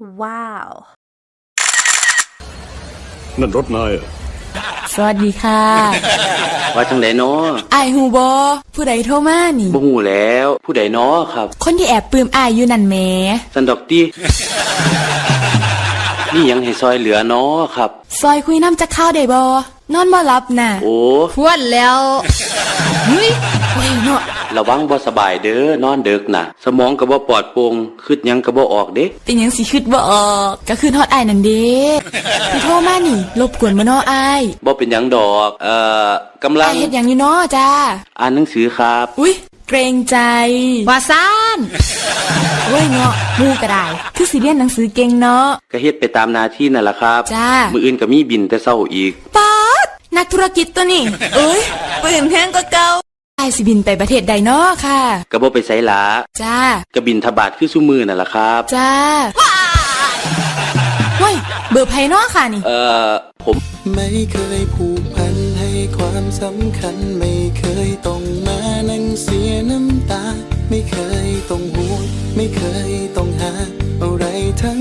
Wow. นั่นรถนายเหรอสวัสดีค่ะว่าจังไดเนาะอายฮูบอผู้ใดโทรมานี่บ่ฮู้แล้ว ผู้ใดเนาะครับ คนที่แอบปลื้มอายอยู่นั่นแหมสันดอกตินี่ยังให้ซอยเหลือเนาะครับ ซอยคุยน้ำจะเข้าวได้บ นอนบ่หลับน่ะโอ้พวดแล้วเฮ้ยโอ้ยเนาะระวังบ่สบายเด้อนอนดึกน่ะ สมองก็บ่ปลอดโปร่งคิดหยังก็บ่ออกเด้เป็นหยังสิคิดบ่ออก ก็คือฮอดอายนั่นเด้ที่โทรมานี่รบกวนบ่เนาะอายบ่เป็นหยังดอก เอ่อกำลัอางยเฮ็ดหยังอยู่เนาะจ้า อ่านหนังสือครับ อุ้ยเกรงใจว่าซ่านโอ้ยเนาะหมูก็ได้คือสิเรียนหนังสือเก่งเนาะก็เฮ็ดไปตามหน้าที่นั่นล่ะครับ จ้า มื้ออื่นก็มีบินแต่เช้าอีกป๊าด นักธุรกิจตัวนี่เอ้ยปืนแพงก็เก่าไอายสิบินไปประเทศใดเนาะค่ะก็บ่ไปไสหลาจ้าก็บินทบาทคือซุมือนั่นล่ะครับ จ้าเฮ้ยเบอร์ไพเนาะค่ะนี่ เอ่อ ผมไม่เคยผูกพันให้ความสำคัญ ไม่เคยต้องมานั่งเสียน้ำตา ไม่เคยต้องห่วงไม่เคยต้องหา อะไรทั้ง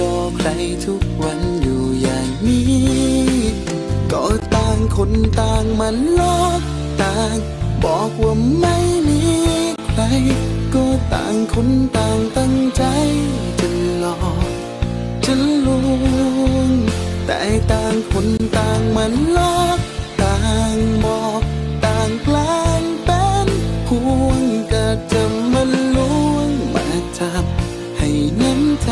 รอใครทุกวันอยู่อย่างนี้ ก็ต่างคนต่างมันลอกต่าง บอกว่าไม่มีใคร ก็ต่างคนต่างตั้งใจจะหลอกจะลวงแต่ต่างคนต่างมันลอกต่างบอกต่างแกล้งเป็นห่วงก็จะมันลวงมาทำให้น้ำใจ